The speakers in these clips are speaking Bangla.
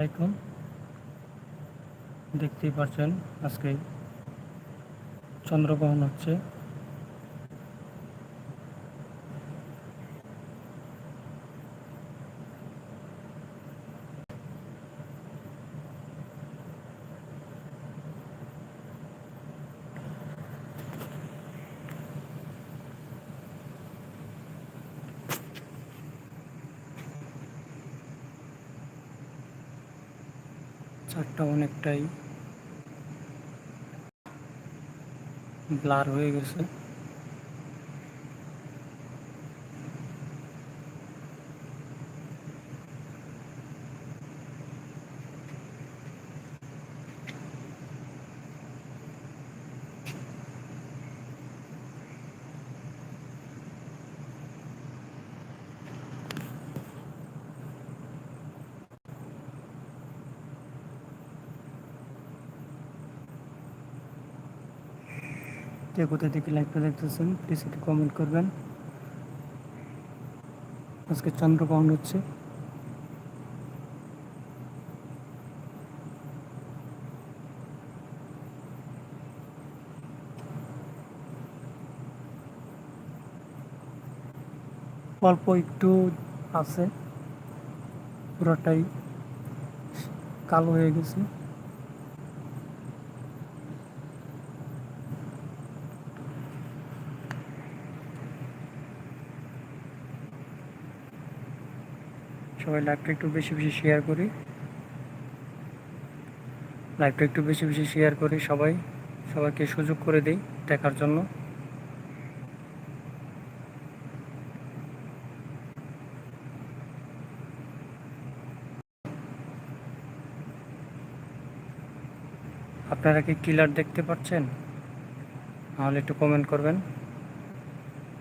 আলাইকুম। দেখতেই পাচ্ছেন আজকে চন্দ্রগ্রহণ হচ্ছে। চারটা অনেকটাই ব্লার হয়ে গেছে। কে কোথা থেকে লাইভটা দেখতেছেন প্লিজ একটু কমেন্ট করবেন। আজকে চন্দ্রগ্রহণ হচ্ছে। অল্প একটু আছে। পুরোটাই কালো হয়ে গেছে। সবাই লাইভটা একটু বেশি বেশি শেয়ার করি। লাইভটা একটু বেশি বেশি শেয়ার করি সবাই। সবাইকে সুযোগ করে দিই দেখার জন্য। আপনারা কি কিলার দেখতে পাচ্ছেন? তাহলে একটু কমেন্ট করবেন।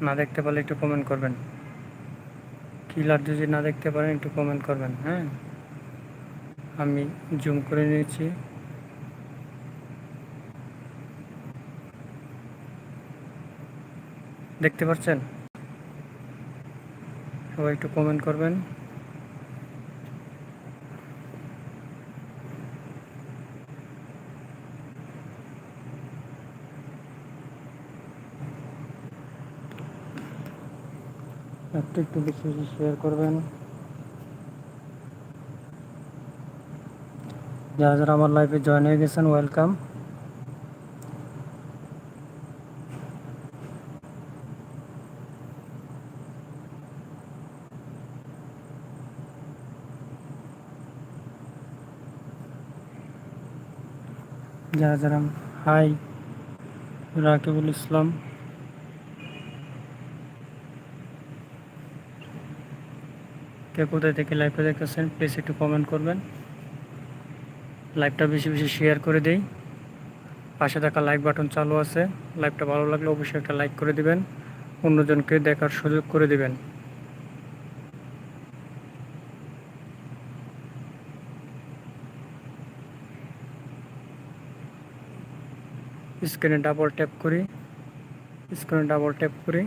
না দেখতে পারলে একটু কমেন্ট করবেন। কিলার যদি না দেখতে পারেন, একটু কমেন্ট করবেন হ্যাঁ? আমি জুম করে নিয়েছি। দেখতে পাচ্ছেন? সবাই একটু কমেন্ট করবেন। একটু বেশি বেশি শেয়ার করবেন। যারা যারা আমার লাইফে জয়েন হয়ে গেছেন ওয়েলকাম যারা যারা হাই রাকিবুল ইসলাম। কে কোথায় থেকে লাইভটা দেখতেছেন প্লিজ একটু কমেন্ট করবেন। লাইভটা বেশি বেশি শেয়ার করে দেই। পাশে থাকা লাইক বাটন চালু আছে। লাইভটা ভালো লাগলে অবশ্যই একটা লাইক করে দিবেন। অন্যজনকে দেখার সুযোগ করে দিবেন। স্ক্রিনে ডাবল ট্যাপ করি। স্ক্রিনে ডাবল ট্যাপ করি।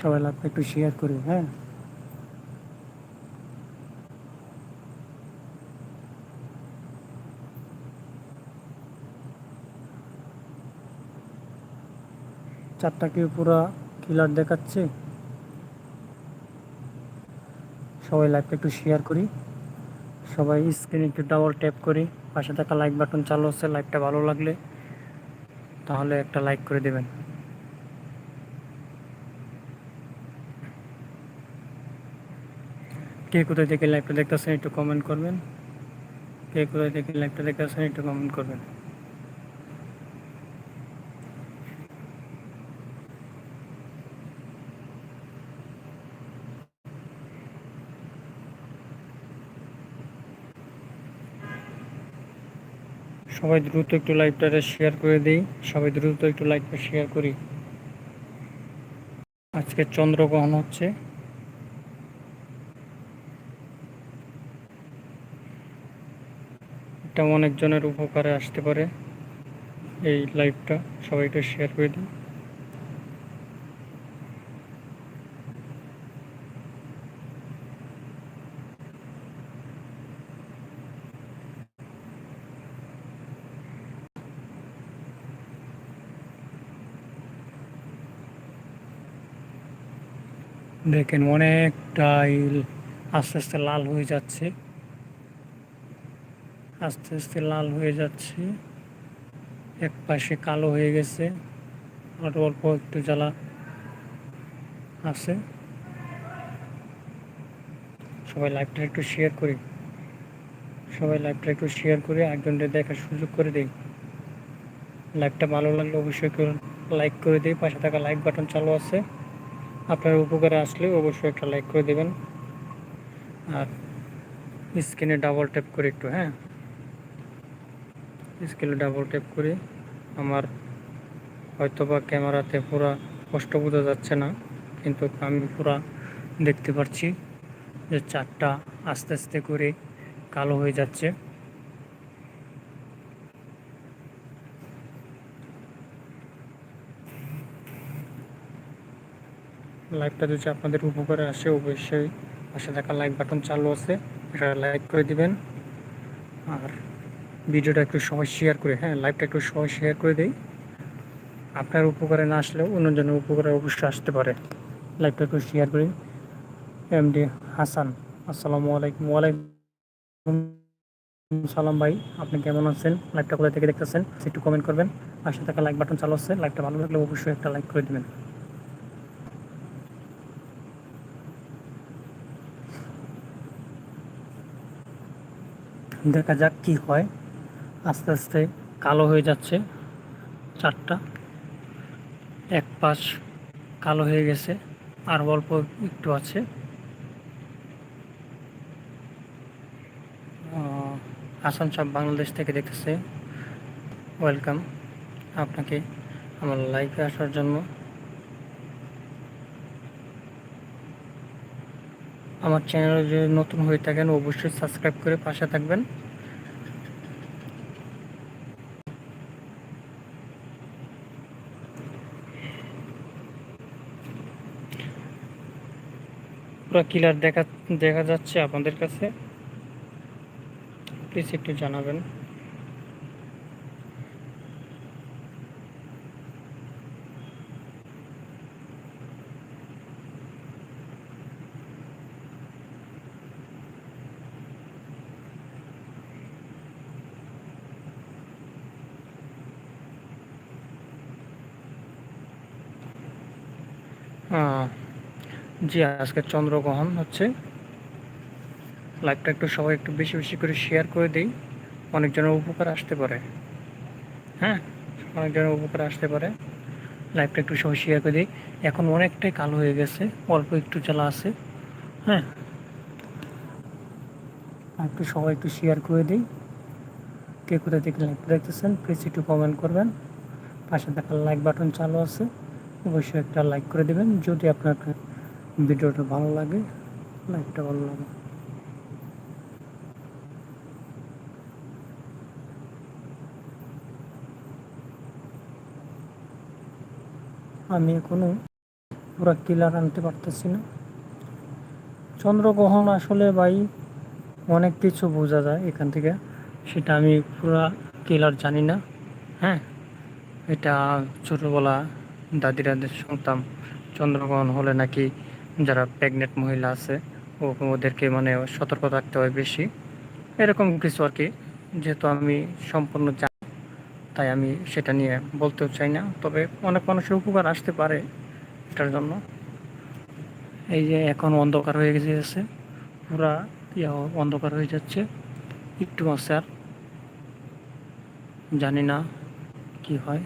সবাই লাইভটা একটু শেয়ার করি হ্যাঁ? চারটা কি পুরো ক্লিয়ার দেখাচ্ছে। সবাই লাইভটা একটু শেয়ার করি। সবাই স্ক্রিনে একটু ডাবল ট্যাপ করি। পাশে থাকা লাইক বাটন চালু হচ্ছে লাইভটা ভালো লাগলে তাহলে একটা লাইক করে দেবেন। কে কোথায় থেকে লাইভটা দেখতেছেন একটু কমেন্ট করবেন। কে কোথায় থেকে লাইভটা দেখতেছেন একটু কমেন্ট করবেন। সবাই দ্রুত একটু লাইভটা শেয়ার করে দিই। সবাই দ্রুত একটু লাইভটা শেয়ার করি। আজকে চন্দ্রগ্রহণ হচ্ছে। এটা অনেকজনের উপকারে আসতে পারে এই লাইভটা সবাই একটু শেয়ার করে দিই। দেখেন অনেকটাই আস্তে আস্তে লাল হয়ে যাচ্ছে। আস্তে আস্তে লাল হয়ে যাচ্ছে। এক পাশে কালো হয়ে গেছে। আর অল্প একটু জ্বালা আছে। সবাই লাইভটা একটু শেয়ার করি। সবাই লাইভটা একটু শেয়ার করে একজনকে দেখার সুযোগ করে দিই। লাইভটা ভালো লাগলে অবশ্যই লাইক করে দিই। পাশে থাকা লাইক বাটন চালু আছে। আপনার উপকারে আসলে অবশ্যই একটা লাইক করে দেবেন। আর স্ক্রিনে ডাবল ট্যাপ করে একটু হ্যাঁ? স্ক্রিনে ডাবল ট্যাপ করে আমার হয়তো বা ক্যামেরাতে পুরো কষ্ট বোঝা যাচ্ছে না, কিন্তু আমি পুরা দেখতে পাচ্ছি যে চারটা আস্তে আস্তে করে কালো হয়ে যাচ্ছে। লাইভটা যদি আপনাদের উপকারে আসে, অবশ্যই পাশে থাকা লাইক বাটন চালু আছে, এটা লাইক করে দিবেন। আর ভিডিওটা একটু সবাই শেয়ার করে হ্যাঁ লাইভটা একটু সবাই শেয়ার করে দেই। আপনার উপকারে না আসলেও অন্যজনের উপকারে অবশ্যই আসতে পারে। লাইভটা একটু শেয়ার করি। এম ডি হাসান আসসালামু আলাইকুম। ওয়ালাইকুম সালাম ভাই, আপনি কেমন আছেন? লাইভটা কোথা থেকে দেখতেছেন? একটু কমেন্ট করবেন। পাশে থাকা লাইক বাটন চালু আছে লাইভটা ভালো লাগলে অবশ্যই একটা লাইক করে দেবেন। দেখা যাক কি হয়। আস্তে আস্তে কালো হয়ে যাচ্ছে চারটা। এক পাশ কালো হয়ে গেছে, আর অল্প একটু আছে। আসাম সাহ বাংলাদেশ থেকে দেখতেছে। ওয়েলকাম। আপনাকে আমার লাইভে আসার জন্য আমার চ্যানেলে যদি নতুন হয়ে থাকেন, অবশ্যই সাবস্ক্রাইব করে পাশে থাকবেন। পুরো কিলার দেখা দেখা যাচ্ছে আপনাদের কাছে। প্লিজ একটু জানাবেন। জি, আজকে চন্দ্রগ্রহণ হচ্ছে। লাইভটা একটু সবাই একটু বেশি বেশি করে শেয়ার করে দিই। অনেকজনের উপকার আসতে পারে। হ্যাঁ অনেকজনের উপকার আসতে পারে। লাইভটা একটু সবাই শেয়ার করে দিই। এখন অনেকটাই কালো হয়ে গেছে। অল্প একটু জ্বালা আছে। হ্যাঁ একটু সবাই একটু শেয়ার করে দিই। কে কোথায় থেকে লাইভটা দেখতেছেন প্লিজ একটু কমেন্ট করবেন। পাশে দেখার লাইক বাটন চালু আছে। অবশ্যই একটা লাইক করে দেবেন। যদি আপনার ভিডিওটা ভালো লাগে লাইকটা ভালো লাগে। আমি এখনও পুরা ক্লিয়ার আনতে পারতেছি না। চন্দ্রগ্রহণ আসলে ভাই অনেক কিছু বোঝা যায় এখান থেকে। সেটা আমি পুরা কিলার জানি না। হ্যাঁ এটা ছোটোবেলা দাদিরা শুনতাম চন্দ্রগ্রহণ হলে নাকি যারা প্রেগনেন্ট মহিলা আছে ওদেরকে মানে সতর্ক থাকতে হয় বেশি। এরকম কিছু আর কি, যেহেতু আমি সম্পূর্ণ জানি, তাই আমি সেটা নিয়ে বলতেও চাই না। তবে অনেক মানুষের উপকার আসতে পারে এটার জন্য। এই যে এখন অন্ধকার হয়ে গেছে পুরা ইয়া অন্ধকার হয়ে যাচ্ছে। একটু আছে আর, জানি না কি হয়।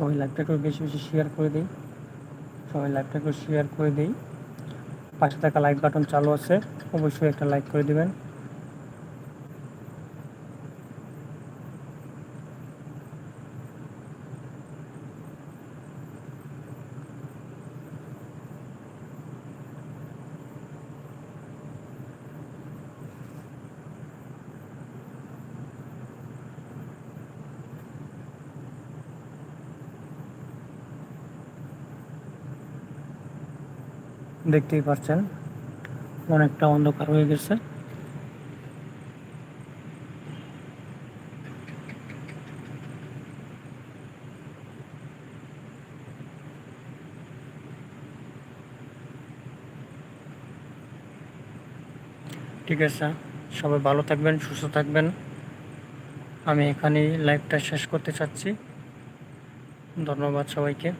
সবাই লাইভটা বেশি বেশি শেয়ার করে দিই। সবাই লাইভটা শেয়ার করে দিই। পাশে থাকা লাইক বাটন চালু আছে, অবশ্যই একটা লাইক করে দিবেন। দেখতেই পাচ্ছেন, অনেকটা অন্ধকার হয়ে গেছে। ঠিক আছে, সবাই ভালো থাকবেন, সুস্থ থাকবেন। আমি এখানেই লাইভটা শেষ করতে চাচ্ছি। ধন্যবাদ সবাইকে।